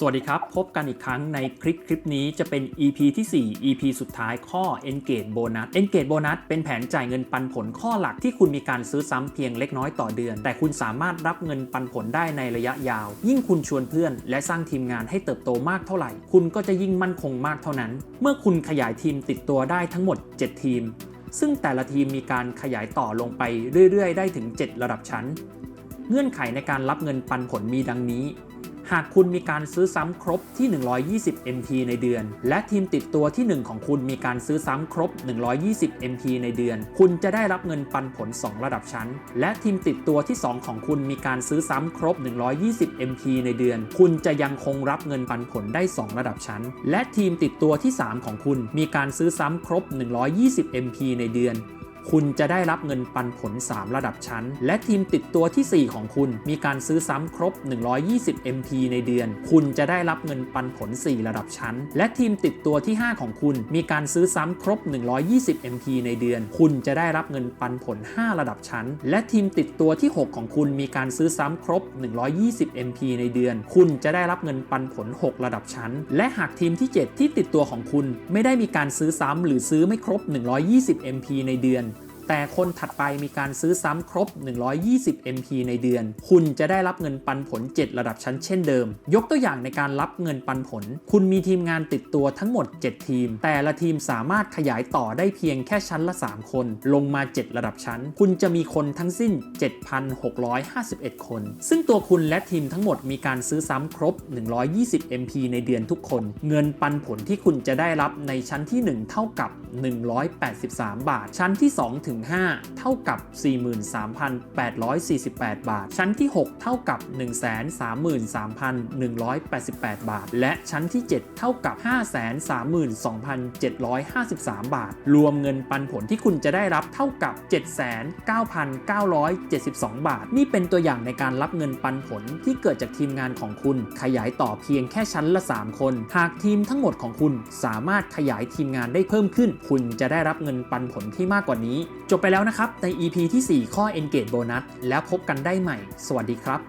สวัสดีครับ พบกันอีกครั้งในคลิปคลิปนี้จะเป็น EP ที่ 4 EP สุดท้ายข้อ Engage Bonus Engage Bonus เป็นแผนจ่ายเงินปันผลข้อหลักที่คุณมีการซื้อซ้ำเพียงเล็กน้อยต่อเดือน แต่คุณสามารถรับเงินปันผลได้ในระยะยาว ยิ่งคุณชวนเพื่อน และสร้างทีมงานให้เติบโตมากเท่าไหร่ คุณก็จะยิ่งมั่นคงมากเท่านั้น เมื่อคุณขยายทีมติดตัวได้ทั้งหมด 7 ทีม ซึ่งแต่ละทีมมีการขยายต่อลงไปเรื่อยๆ ได้ถึง 7 ระดับชั้น เงื่อนไขในการรับเงินปันผลมีดังนี้ หากคุณมีการซื้อซ้ำครบที่ 120 MP ในเดือน และทีมติดตัวที่ 1 ของคุณมีการซื้อซ้ำครบ 120 MP ในเดือน คุณจะได้รับเงินปันผล 2 ระดับชั้น และทีมติดตัวที่ 2 ของคุณมีการซื้อซ้ำครบ 120 MP ในเดือน คุณจะยังคงรับเงินปันผลได้ 2 ระดับชั้น และทีมติดตัวที่ 3 ของคุณมีการซื้อซ้ำครบ 120 MP ในเดือน คุณจะได้รับเงินปันผล 3 ระดับชั้น และทีมติดตัวที่ 4 ของคุณ มีการซื้อซ้ำครบ 120 MP ในเดือน คุณจะได้รับเงินปันผล 4 ระดับชั้น และทีมติดตัวที่ 5 ของคุณ มีการซื้อซ้ำครบ 120 MP ในเดือน คุณจะได้รับเงินปันผล 5 ระดับชั้น และทีมติดตัวที่ 6 ของคุณมีการซื้อซ้ำครบ 120 MP ในเดือน คุณจะได้รับเงินปันผล 6 ระดับชั้น และหากทีมที่ 7 ที่ติดตัวของคุณ ไม่ได้มีการซื้อซ้ำหรือซื้อไม่ครบ 120 MP ในเดือน แต่คนถัดไปมีการซื้อซ้ำครบ 120 MP ในเดือน คุณจะได้รับเงินปันผล 7 ระดับชั้นเช่นเดิม ยกตัวอย่างในการรับเงินปันผล คุณมีทีมงานติดตัวทั้งหมด 7 ทีม แต่ละทีมสามารถขยายต่อได้เพียงแค่ชั้นละ 3 คน ลงมา 7 ระดับชั้น คุณจะมีคนทั้งสิ้น 7,651 คน ซึ่งตัวคุณและทีมทั้งหมดมีการซื้อซ้ำครบ 120 MP ในเดือนทุกคน เงินปันผลที่คุณจะได้รับในชั้นที่ 1 เท่ากับ 183 บาท ชั้นที่ 2 ถึง5 เท่ากับ 43,848 บาท ชั้นที่ 6 เท่ากับ 133,188 บาท และชั้นที่ 7 เท่ากับ 532,753 บาท รวมเงินปันผลที่คุณจะได้รับเท่ากับ 79,972 บาท นี่เป็นตัวอย่างในการรับเงินปันผลที่เกิดจากทีมงานของคุณ ขยายต่อเพียงแค่ชั้นละ 3 คน หากทีมทั้งหมดของคุณสามารถขยายทีมงานได้เพิ่มขึ้น คุณจะได้รับเงินปันผลที่มากกว่านี้จบไปแล้วนะครับใน EP ที่ 4 ข้อ Engage Bonus แล้วพบกันได้ใหม่ สวัสดีครับ